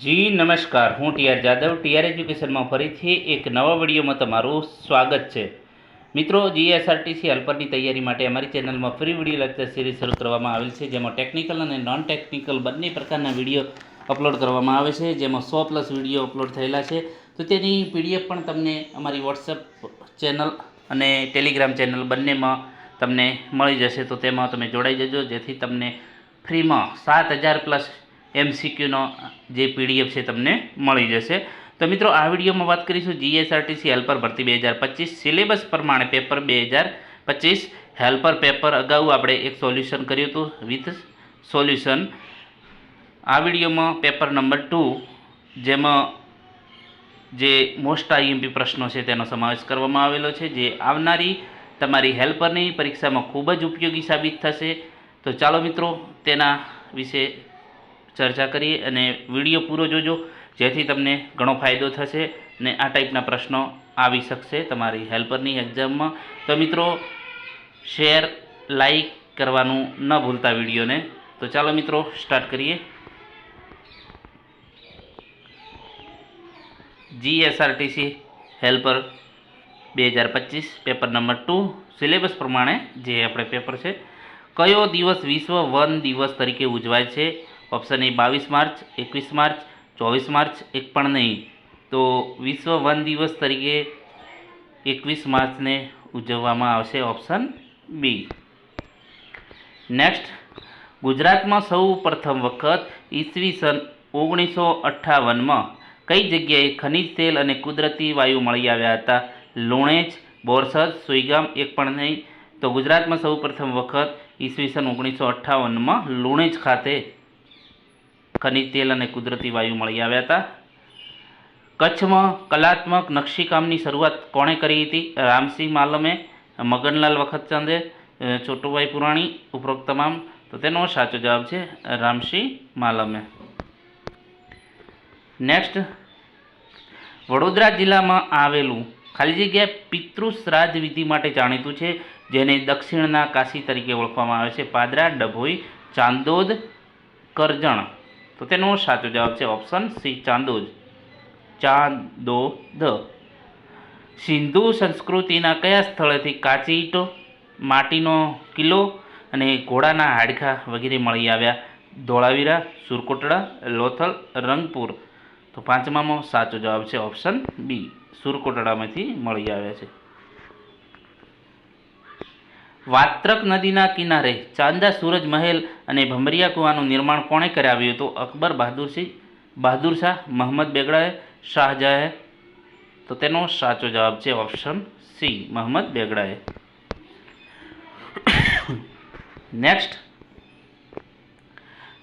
જી, નમસ્કાર. હું TR Jadav. TR એજ્યુકેશનમાં ફરીથી એક નવા વિડીયોમાં તમારું સ્વાગત છે. મિત્રો, જીએસઆરટીસી હેલ્પરની તૈયારી માટે અમારી ચેનલમાં ફ્રી વીડિયો લેક્ચર સિરીઝ શરૂ કરવામાં આવેલ છે, જેમાં ટેકનિકલ અને નોન ટેકનિકલ બંને પ્રકારના વીડિયો અપલોડ કરવામાં આવે છે, જેમાં સો પ્લસ વીડિયો અપલોડ થયેલા છે. તો તેની પીડીએફ પણ તમને અમારી વોટ્સઅપ ચેનલ અને ટેલિગ્રામ ચેનલ બંનેમાં તમને મળી જશે. તો તેમાં તમે જોડાઈ જજો, જેથી તમને ફ્રીમાં સાત હજાર પ્લસ એમસીક્યુનો જે પીડીએફ છે તમને મળી જશે. તો મિત્રો, આ વિડીયોમાં વાત કરીશું જીએસઆરટીસી હેલ્પર ભરતી બે હજાર પચીસ સિલેબસ પ્રમાણે પેપર બે હજાર પચીસ. હેલ્પર પેપર અગાઉ આપણે એક સોલ્યુશન કર્યું હતું, વિથ સોલ્યુશન. આ વિડીયોમાં પેપર નંબર ટુ, જેમાં જે મોસ્ટ આઈએમપી પ્રશ્નો છે તેનો સમાવેશ કરવામાં આવેલો છે, જે આવનારી તમારી હેલ્પરની પરીક્ષામાં ખૂબ જ ઉપયોગી સાબિત થશે. તો ચાલો મિત્રો, તેના વિશે ચર્ચા કરીએ અને વીડિયો પૂરો જોજો, જેથી તમને ઘણો ફાયદો થશે ને આ ટાઈપના પ્રશ્નો આવી શકશે તમારી હેલ્પરની એક્ઝામમાં. તો મિત્રો, શેર, લાઈક કરવાનું ન ભૂલતા વિડીયોને. તો ચાલો મિત્રો, સ્ટાર્ટ કરીએ. જીએસઆરટીસી હેલ્પર બે હજાર પચીસ, પેપર નંબર ટુ. સિલેબસ પ્રમાણે જે આપણે પેપર છે, કયો દિવસ વિશ્વ વન દિવસ તરીકે ઉજવાય છે? ઓપ્શન એ બાવીસ માર્ચ, એકવીસ માર્ચ, ચોવીસ માર્ચ, એક પણ નહીં. તો વિશ્વ વન દિવસ તરીકે એકવીસ માર્ચને ઉજવવામાં આવશે ઓપ્શન બી નેક્સ્ટ ગુજરાતમાં સૌ પ્રથમ વખત ઈસવીસન ઓગણીસો અઠ્ઠાવનમાં કઈ જગ્યાએ ખનિજ તેલ અને કુદરતી વાયુ મળી આવ્યા હતા? લુણેજ, બોરસદ, સુઈગામ, એક પણ નહીં. તો ગુજરાતમાં સૌ પ્રથમ વખત ઈસવીસન ઓગણીસો અઠ્ઠાવનમાં લુણેજ ખાતે ખનિજ તેલ અને કુદરતી વાયુ મળી આવ્યા હતા. કચ્છમાં કલાત્મક નકશીકામની શરૂઆત કોણે કરી હતી? રામસિંહ માલમે મગનલાલ વખતચંદે અ, છોટુભાઈ પુરાણી ઉપરોક્ત તમામ. તો તેનો સાચો જવાબ છે રામસિંહ માલમે. નેક્સ્ટ વડોદરા જિલ્લામાં આવેલું ખાલી જગ્યા પિતૃશ્રાદ્ધ વિધિ માટે જાણીતું છે જેને દક્ષિણના કાશી તરીકે ઓળખવામાં આવે છે. પાદરા ડભોઈ ચાંદોદ કરજણ. તો તેનો સાચો જવાબ છે ઓપ્શન સી ચાંદોજ ચાંદો ધ સિંધુ સંસ્કૃતિના કયા સ્થળેથી કાચી ઈંટો, માટીનો કિલ્લો અને ઘોડાના હાડખા વગેરે મળી આવ્યા? ધોળાવીરા, સુરકોટડા, લોથલ, રંગપુર. તો પાંચમામાં સાચો જવાબ છે ઓપ્શન બી સુરકોટડામાંથી મળી આવ્યા છે. વાત્રક નદીના કિનારે ચાંદા સૂરજ મહેલ અને ભમરિયા કુવાનું નિર્માણ કોણે કરાવ્યું હતું? અકબર બહાદુરસિંહ બહાદુર શાહ મોહમ્મદ બેગડાએ, શાહજહાએ. તો તેનો સાચો જવાબ છે ઓપ્શન સી, મહંમદ બેગડાએ. નેક્સ્ટ.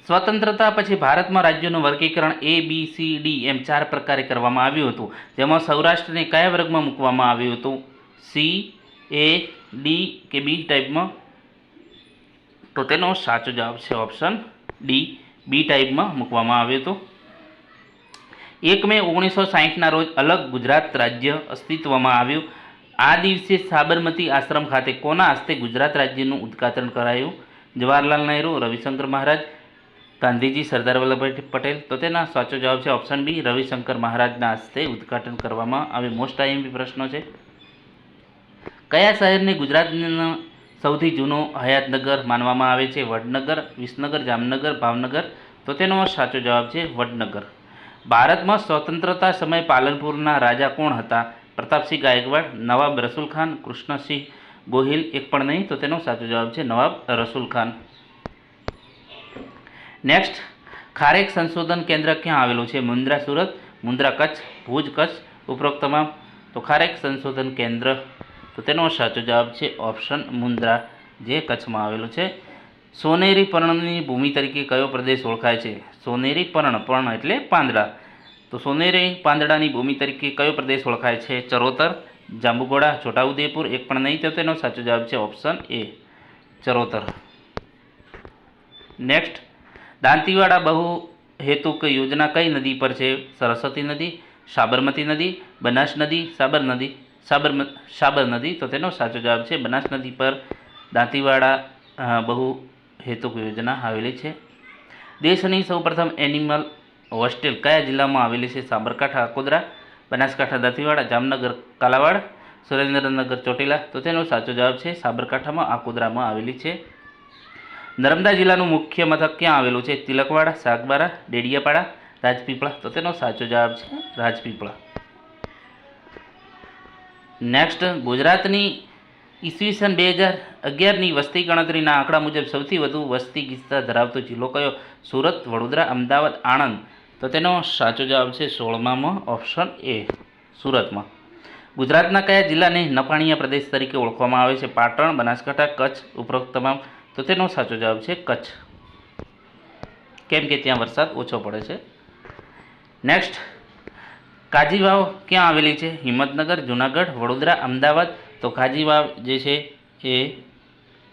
સ્વતંત્રતા પછી ભારતમાં રાજ્યોનું વર્ગીકરણ એ બી સી ડી એમ ચાર પ્રકારે કરવામાં આવ્યું હતું. જેમાં સૌરાષ્ટ્રને કયા વર્ગમાં મૂકવામાં આવ્યું હતું? સી એ ડી કે બી ટાઈપમાં તો તેનો સાચો જવાબ છે ઓપ્શન ડી બી ટાઈપમાં મૂકવામાં આવ્યો હતો એક મે ઓગણીસો સાહીઠના રોજ અલગ ગુજરાત રાજ્ય અસ્તિત્વમાં આવ્યું. આ દિવસે સાબરમતી આશ્રમ ખાતે કોના હસ્તે ગુજરાત રાજ્યનું ઉદ્ઘાટન કરાયું? જવાહરલાલ નહેરુ, રવિશંકર મહારાજ, ગાંધીજી, સરદાર વલ્લભભાઈ પટેલ. તો તેના સાચો જવાબ છે ઓપ્શન બી રવિશંકર મહારાજના હસ્તે ઉદ્ઘાટન કરવામાં આવે મોસ્ટ આઈએમપી પ્રશ્નો છે. કયા શહેરને ગુજરાતનો સૌથી જૂનો હયાતનગર માનવામાં આવે છે? વડનગર, વિસનગર, જામનગર, ભાવનગર? તો તેનો સાચો જવાબ છે વડનગર. ભારતમાં સ્વતંત્રતા સમયે પાલનપુરના રાજા કોણ હતા? પ્રતાપસિંહ ગાયકવાડ, નવાબ રસુલ ખાન, કૃષ્ણસિંહ ગોહિલ એક પણ નહીં, તો તેનો સાચો જવાબ છે નવાબ રસુલ ખાન. નેક્સ્ટ ખારેક સંશોધન કેન્દ્ર ક્યાં આવેલું છે? મુન્દ્રા, સુરત, મુન્દ્રા કચ્છ, ભુજ કચ્છ ઉપરોક્ત તમામ તો ખારેક સંશોધન કેન્દ્ર તો તેનો સાચો જવાબ છે ઓપ્શન મુન્દ્રા જે કચ્છમાં આવેલું છે. સોનેરી પર્ણની ભૂમિ તરીકે કયો પ્રદેશ ઓળખાય છે? સોનેરી પર્ણ એટલે પાંદડા. તો સોનેરી પાંદડાની ભૂમિ તરીકે કયો પ્રદેશ ઓળખાય છે? ચરોતર, જાંબુઘોડા, છોટાઉદેપુર, એક પણ નહીં તો તેનો સાચો જવાબ છે option A, Charotar. Next, Dantiwada બહુ હેતુક યોજના કઈ નદી પર છે? સરસ્વતી નદી, સાબરમતી નદી, બનાસ નદી, સાબર નદી? સાબર સાબર નદી, તો તેનો સાચો જવાબ છે બનાસ નદી પર દાંતીવાડા બહુ હેતુક યોજના આવેલી છે. દેશની સૌપ્રથમ એનિમલ હોસ્ટેલ કયા જિલ્લામાં આવેલી છે? સાબરકાંઠા અકોદરા બનાસકાંઠા, દાંતીવાડા, જામનગર, કાલાવાડ, સુરેન્દ્રનગર, ચોટીલા, તો તેનો સાચો જવાબ છે સાબરકાંઠામાં, આકોદરામાં આવેલી છે. નર્મદા જિલ્લાનું મુખ્ય મથક ક્યાં આવેલું છે? તિલકવાડા, સાગબારા, ડેડિયાપાડા, રાજપીપળા, તો તેનો સાચો જવાબ છે રાજપીપળા. નેક્સ્ટ ગુજરાતની ઈસવીસન બે હજાર અગિયારની વસ્તી ગણતરીના આંકડા મુજબ સૌથી વધુ વસ્તી ગીચતા ધરાવતો જિલ્લો કયો? સુરત, વડોદરા, અમદાવાદ, આણંદ. તો તેનો સાચો જવાબ છે સોળમામાં ઓપ્શન એ, સુરતમાં. ગુજરાતના કયા જિલ્લાને નપાણીયા પ્રદેશ તરીકે ઓળખવામાં આવે છે? પાટણ, બનાસકાંઠા, કચ્છ ઉપરોક્ત તમામ. તો તેનો સાચો જવાબ છે કચ્છ. કેમ કે ત્યાં વરસાદ ઓછો પડે છે. નેક્સ્ટ કાજીવાવ ક્યાં આવેલી છે? હિંમતનગર, જુનાગઢ, વડોદરા, અમદાવાદ. તો કાજીવાવ જે છે એ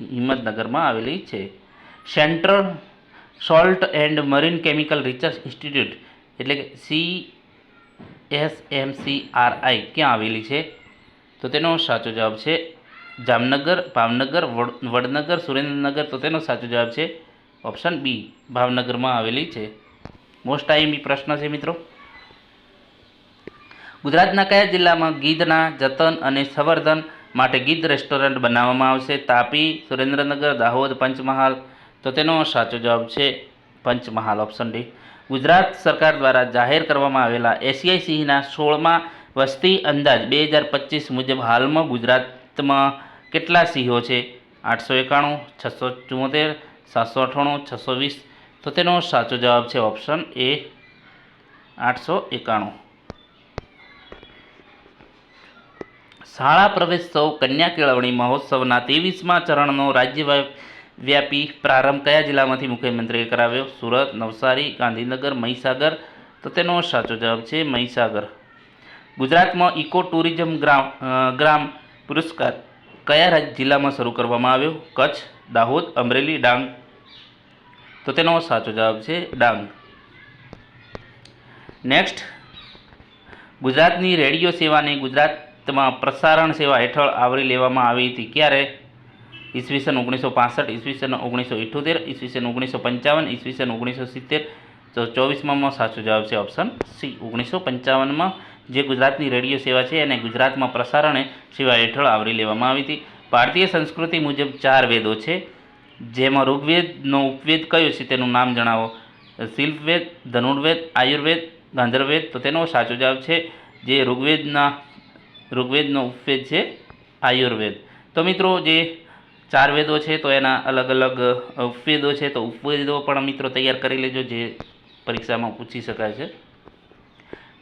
હિંમતનગરમાં આવેલી છે. Central Salt and Marine Chemical Research Institute એટલે કે C S M C R I ક્યાં આવેલી છે? તો તેનો સાચો જવાબ છે જામનગર, ભાવનગર, વડ- વડનગર, સુરેન્દ્રનગર. તો તેનો સાચો જવાબ છે ઓપ્શન બી, ભાવનગરમાં આવેલી છે. મોસ્ટ આઈએમપી પ્રશ્ન છે મિત્રો. ગુજરાતના કયા જિલ્લામાં ગીધના જતન અને સંવર્ધન માટે ગીધ રેસ્ટોરન્ટ બનાવવામાં આવશે? તાપી, સુરેન્દ્રનગર, દાહોદ, પંચમહાલ. તો તેનો સાચો જવાબ છે પંચમહાલ ઓપ્શન ડી ગુજરાત સરકાર દ્વારા જાહેર કરવામાં આવેલા એશિયાઈ સિંહના સોળમાં વસ્તી અંદાજ બે હજાર પચીસ મુજબ હાલમાં ગુજરાતમાં કેટલા સિંહો છે? આઠસો એકાણું, છસો ચુંમોતેર, સાતસો અઠ્ઠાણું, છસો વીસ. તો તેનો સાચો જવાબ છે ઓપ્શન એ આઠસો એકાણું. શાળા પ્રવેશોત્સવ કન્યા કેળવણી મહોત્સવના ત્રેવીસમાં ચરણનો રાજ્ય વ્યાપી પ્રારંભ કયા જિલ્લામાંથી મુખ્યમંત્રીએ કરાવ્યો? સુરત, નવસારી, ગાંધીનગર, મહીસાગર? તો તેનો સાચો જવાબ છે મહીસાગર. ગુજરાતમાં ઇકો ટુરિઝમ ગ્રામ ગ્રામ પુરસ્કાર કયા રાજ્ય જિલ્લામાં શરૂ કરવામાં આવ્યો? કચ્છ, દાહોદ, અમરેલી, ડાંગ. તો તેનો સાચો જવાબ છે ડાંગ. નેક્સ્ટ. ગુજરાતની રેડિયો સેવાને ગુજરાતમાં પ્રસારણ સેવા હેઠળ આવરી લેવામાં આવી હતી. ક્યારે? ઈસવીસન ઓગણીસો પાસઠ, ઈસવીસન ઓગણીસો ઇઠ્ઠોતેર ઈસવીસન ઓગણીસો પંચાવન, ઈસવીસન ઓગણીસો સિત્તેર. તો ચોવીસમાં સાચો જવાબ છે ઓપ્શન સી, ઓગણીસો પંચાવનમાં. જે ગુજરાતની રેડિયો સેવા છે એને ગુજરાતમાં પ્રસારણે સેવા હેઠળ આવરી લેવામાં આવી હતી. ભારતીય સંસ્કૃતિ મુજબ ચાર વેદો છે. જેમાં ઋગ્વેદનો ઉપવેદ કયો છે તેનું નામ જણાવો. શિલ્પવેદ, ધનુર્વેદ, આયુર્વેદ ગાંધર્વેદ તો તેનો સાચો જવાબ છે. જે ઋગ્વેદના ઋગ્વેદનો ઉપવેદ છે, આયુર્વેદ. તો મિત્રો જે ચાર વેદો છે, તો એના અલગ અલગ ઉપવેદો છે, તો ઉપવેદો પણ મિત્રો તૈયાર કરી લેજો, જે પરીક્ષામાં પૂછી શકાય છે.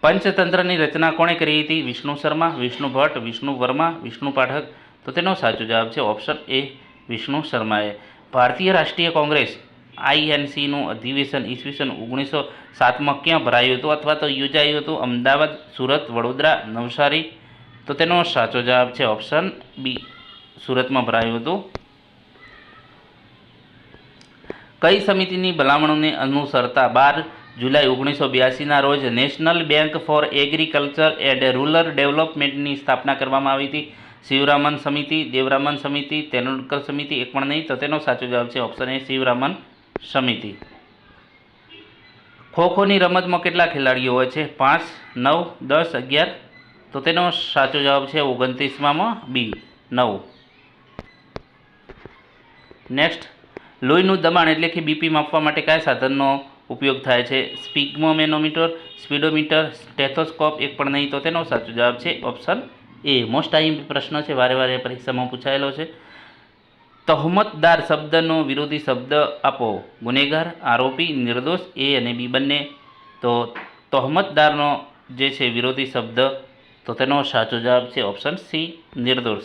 પંચતંત્રની રચના કોણે કરી હતી? વિષ્ણુ શર્મા, વિષ્ણુ ભટ્ટ, વિષ્ણુ વર્મા, વિષ્ણુ પાઠક. તો તેનો સાચો જવાબ છે, ઓપ્શન એ વિષ્ણુ શર્માએ. ભારતીય રાષ્ટ્રીય કોંગ્રેસ, આઈએનસીનું અધિવેશન ઈસવીસન ઓગણીસો સાતમાં ક્યાં ભરાયું હતું? અથવા તો યોજાયું હતું અમદાવાદ, સુરત, વડોદરા, નવસારી તો તેનો સાચો જવાબ છે ઓપ્શન બી સુરતમાં ભરાયું હતું. કઈ સમિતિની ભલામણોને અનુસરતા બાર જુલાઈ ઓગણીસો બ્યાસીના રોજ National Bank for Agriculture and Rural ડેવલપમેન્ટની સ્થાપના કરવામાં આવી હતી. શિવરામન સમિતિ, દેવરામન સમિતિ, તેંડુલકર સમિતિ, એક પણ નહીં, તો તેનો સાચો જવાબ છે ઓપ્શન એ શિવરામન સમિતિ. ખોખોની રમતમાં કેટલા ખેલાડીઓ હોય છે? પાંચ, નવ, દસ, અગિયાર તો તેનો સાચો જવાબ છે ઓગણત્રીસમાં બી, નવ. નેક્સ્ટ લોહીનું દબાણ એટલે કે બીપી માપવા માટે કયા સાધનનો ઉપયોગ થાય છે? સ્પિગ્મોમેનોમીટર, સ્પીડોમીટર, સ્ટેથોસ્કોપ, એક પણ નહીં તો તેનો સાચો જવાબ છે ઓપ્શન એ. મોસ્ટ ટાઈમ પ્રશ્ન છે, વારે વારે પરીક્ષામાં પૂછાયેલો છે. તહમતદાર શબ્દનો વિરોધી શબ્દ આપો. ગુનેગાર, આરોપી, નિર્દોષ, એ અને બી બંને. તો તહમતદારનો જે છે વિરોધી શબ્દ તો તેનો સાચો જવાબ છે ઓપ્શન સી નિર્દોષ.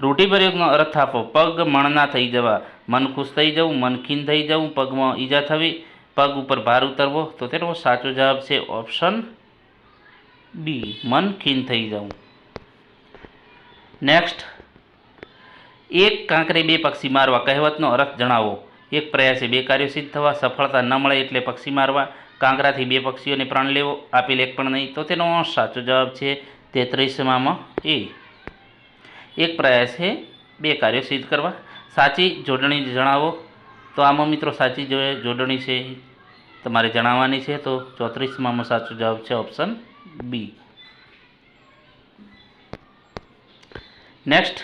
રૂઢિપ્રયોગનો અર્થ આપો, પગ મણના થઈ જવા, મન ખુશ થઈ જવું, મન ખીન થઈ જવું, પગમાં ઈજા થવી, પગ ઉપર ભાર ઉતરવો, તો તેનો સાચો જવાબ છે ઓપ્શન બી મન ખીન થઈ જવું. નેક્સ્ટ એક કાંકરે બે પક્ષી મારવા કહેવતનો અર્થ જણાવો. એક પ્રયાસે બે કાર્યો સિદ્ધ થવા, સફળતા ન મળે એટલે પક્ષી મારવા કાંકરાથી બે પક્ષીઓને પ્રાણ લેવો આપેલ એક પણ નહીં. તો તેનો સાચો જવાબ છે તેત્રીસમાં એ. એક પ્રયાસ છે બે કાર્યો સિદ્ધ કરવા. સાચી જોડણી જણાવો. તો આમાં મિત્રો સાચી જોડણી છે, તમારે જણાવવાની છે, તો ચોત્રીસમાં સાચો જવાબ છે ઓપ્શન બી. નેક્સ્ટ,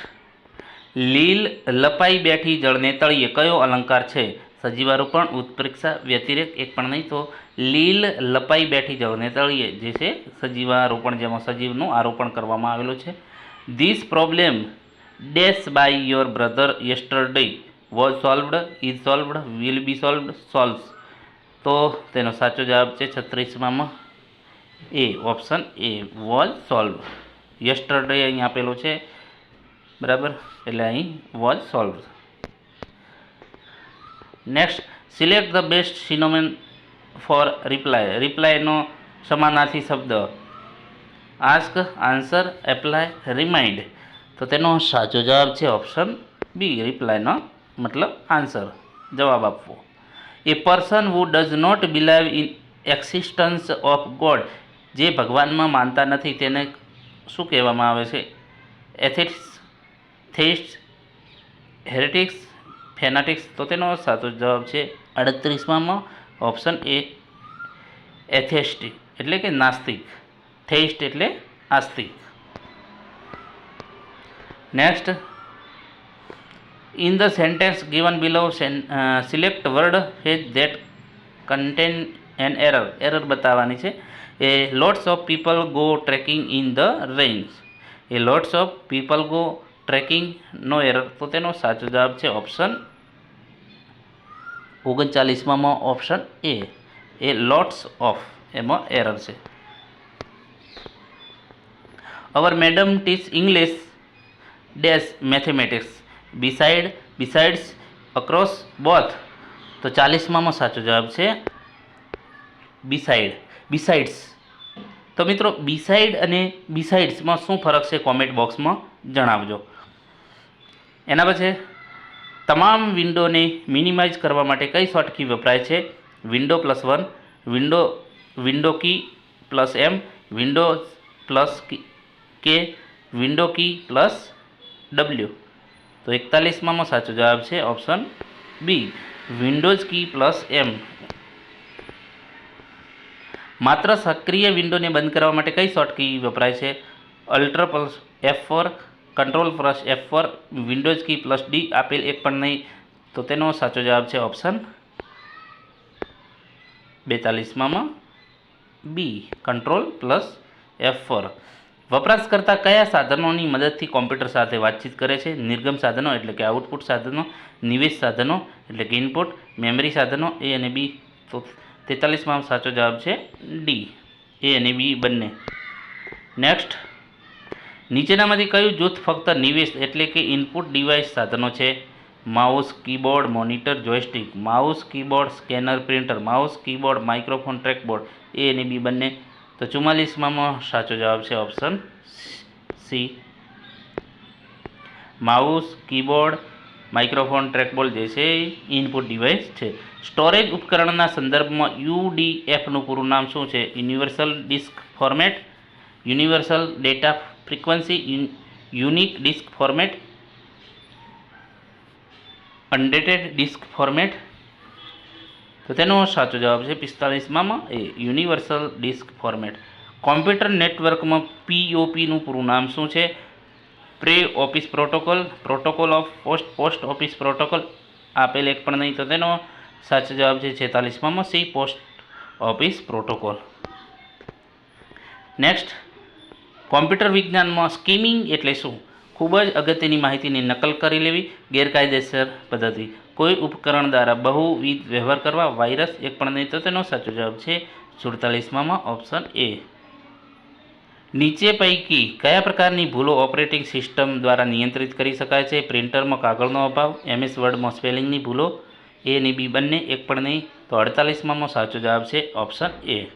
લીલ લપાઈ બેઠી જળને તળીએ. કયો અલંકાર છે? સજીવારોપણ ઉત્પ્રેક્ષા વ્યતિરેક એક પણ નહીં તો લીલ લપાઈ બેઠી જળને તળીએ જે છે સજીવારોપણ જેમાં સજીવનું આરોપણ કરવામાં આવેલું છે. This problem dash by your brother yesterday was solved is solved will be solved solves તો તેનો સાચો જવાબ છે છત્રીસમાં A option A was solve yesterday અહીં આપેલો છે. બરાબર? એટલે અહીં was solve next select the best synonym for reply રિપ્લાયનો સમાનાર્થી શબ્દ. આસ્ક આન્સર એપ્લાય રિમાઇન્ડ તો તેનો સાચો જવાબ છે ઓપ્શન બી રિપ્લાયનો મતલબ આન્સર જવાબ આપવો. A person who does not believe in existence of God જે ભગવાનમાં માનતા નથી, તેને શું કહેવામાં આવે છે? એથિક્સ થેઇસ્ટ હેરેટિક્સ ફેનાટિક્સ તો તેનો સાચો જવાબ છે. અડત્રીસમાં ઓપ્શન એ એથેસ્ટિક એટલે કે નાસ્તિક. થેઇસ્ટ એટલે આસ્તિક. Next, in the sentence given below select word has that contain an error. Error બતાવવાની છે. A lots of people go trekking in the range a lots of people go trekking no error તો તેનો સાચો જવાબ છે option ઓગણચાલીસમાં option A A lots of એમાં error છે. Our madam teach English dash mathematics beside besides across both તો ચાલીસમાં સાચો જવાબ છે બિસાઇડ બિસાઇડ્સ તો મિત્રો બિસાઇડ અને બિસાઇડ્સમાં શું ફરક છે? કોમેન્ટ બોક્સમાં જણાવજો. એના પછી તમામ વિન્ડોને મિનિમાઇઝ કરવા માટે કઈ શોર્ટકી વપરાય છે? Window plus one, window window key plus M, window plus K window key plus W. તો એકતાલીસમાં સાચો જવાબ છે option B, windows key plus M. માત્ર સક્રિય વિન્ડોને બંધ કરવા માટે કઈ શોર્ટકી વપરાય છે? Ultra plus F four control plus F પર વિન્ડોઝ કી પ્લસ ડી આપેલ એક પણ નહીં. તો તેનો સાચો જવાબ છે option બેતાલીસમાં B control plus F four વપરાશકર્તા કયા સાધનોની મદદથી કોમ્પ્યુટર સાથે વાતચીત કરે છે? નિર્ગમ સાધનો એટલે કે આઉટપુટ સાધનો, નિવેશ સાધનો એટલે કે ઇનપુટ મેમરી સાધનો એ અને બી તો તેતાલીસમાં સાચો જવાબ છે ડી એ અને બી બંને. નેક્સ્ટ નીચેનામાંથી કયું જૂથ ફક્ત નિવેશ એટલે કે ઇનપુટ ડિવાઇસ સાધનો છે? Mouse, keyboard monitor joystick mouse, keyboard scanner printer mouse, keyboard microphone trackboard A અને બી બંને. તો ચુમ્માલીસમાં સાચો જવાબ છે option C mouse, keyboard microphone trackball જે છે ઇનપુટ ડિવાઇસ છે. સ્ટોરેજ ઉપકરણના સંદર્ભમાં યુડીએફનું પૂરું નામ શું છે? Universal disk format universal data frequency unique disk format undated disk format તો તેનો સાચો જવાબ છે પિસ્તાલીસમાં A universal disk format computer નેટવર્કમાં પીઓપીનું પૂરું નામ શું છે? Pre office protocol protocol of post post office protocol આપેલ એક પણ નહીં, તો તેનો સાચો જવાબ છે છેતાલીસમાં C post office protocol next computer વિજ્ઞાનમાં સ્કીમિંગ એટલે શું? ખૂબ જ અગત્યની માહિતીની નકલ કરી લેવી, ગેરકાયદેસર પદ્ધતિ. કોઈ ઉપકરણ દ્વારા બહુવિધ વ્યવહાર કરવા, વાયરસ એક પણ નહીં તો તેનો સાચો જવાબ છે સુડતાલીસમાં ઓપ્શન એ. નીચે પૈકી કયા પ્રકારની ભૂલો ઓપરેટિંગ સિસ્ટમ દ્વારા નિયંત્રિત કરી શકાય છે? પ્રિન્ટરમાં કાગળનો અભાવ, એમએસ વર્ડમાં સ્પેલિંગની ભૂલો, એ અને બી બંને એક પણ નહીં તો અડતાલીસમાં સાચો જવાબ છે ઓપ્શન એ.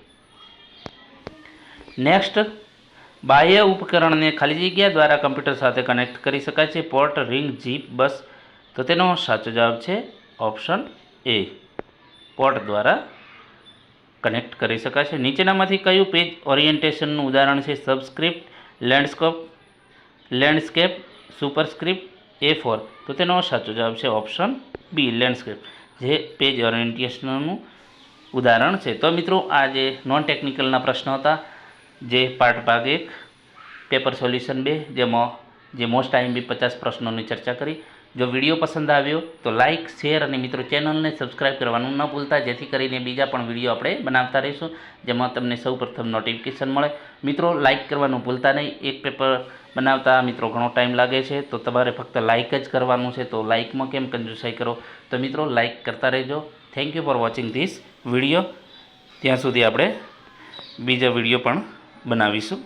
નેક્સ્ટ બાહ્ય ઉપકરણને ખાલી જગ્યા દ્વારા કમ્પ્યુટર સાથે કનેક્ટ કરી શકાય છે. Port, ring, jeep, bus. તો તેનો સાચો જવાબ છે ઓપ્શન એ. પોર્ટ દ્વારા કનેક્ટ કરી શકાય છે. નીચેનામાંથી કયું પેજ ઓરિએન્ટેશનનું ઉદાહરણ છે? Subscript, landscape landscape, superscript, A four. તો તેનો સાચો જવાબ છે ઓપ્શન બી, લેન્ડસ્કેપ. જે પેજ ઓરિએન્ટેશનનું ઉદાહરણ છે. તો મિત્રો, આ જે નોન ટેકનિકલના પ્રશ્નો હતા જે પાર્ટ ભાગ એક પેપર સોલ્યુશન બે, જેમાં જે મોસ્ટ આઈએમબી પચાસ પ્રશ્નોની ચર્ચા કરી. જો વીડિયો પસંદ આવ્યો તો લાઇક શેર અને મિત્રો ચેનલને સબસ્ક્રાઇબ કરવાનું ન ભૂલતા, જેથી કરીને બીજા પણ વીડિયો આપણે બનાવતા રહીશું, જેમાં તમને સૌપ્રથમ નોટિફિકેશન મળે. મિત્રો લાઇક કરવાનું ભૂલતા નહીં. એક પેપર બનાવતા મિત્રો ઘણો ટાઈમ લાગે છે, તો તમારે ફક્ત લાઇક જ કરવાનું છે, તો લાઇકમાં કેમ કંજુસાઈ કરો? તો મિત્રો લાઇક કરતા રહેજો. Thank you for watching this video ત્યાં સુધી આપણે બીજા વીડિયો પણ બનાવીશું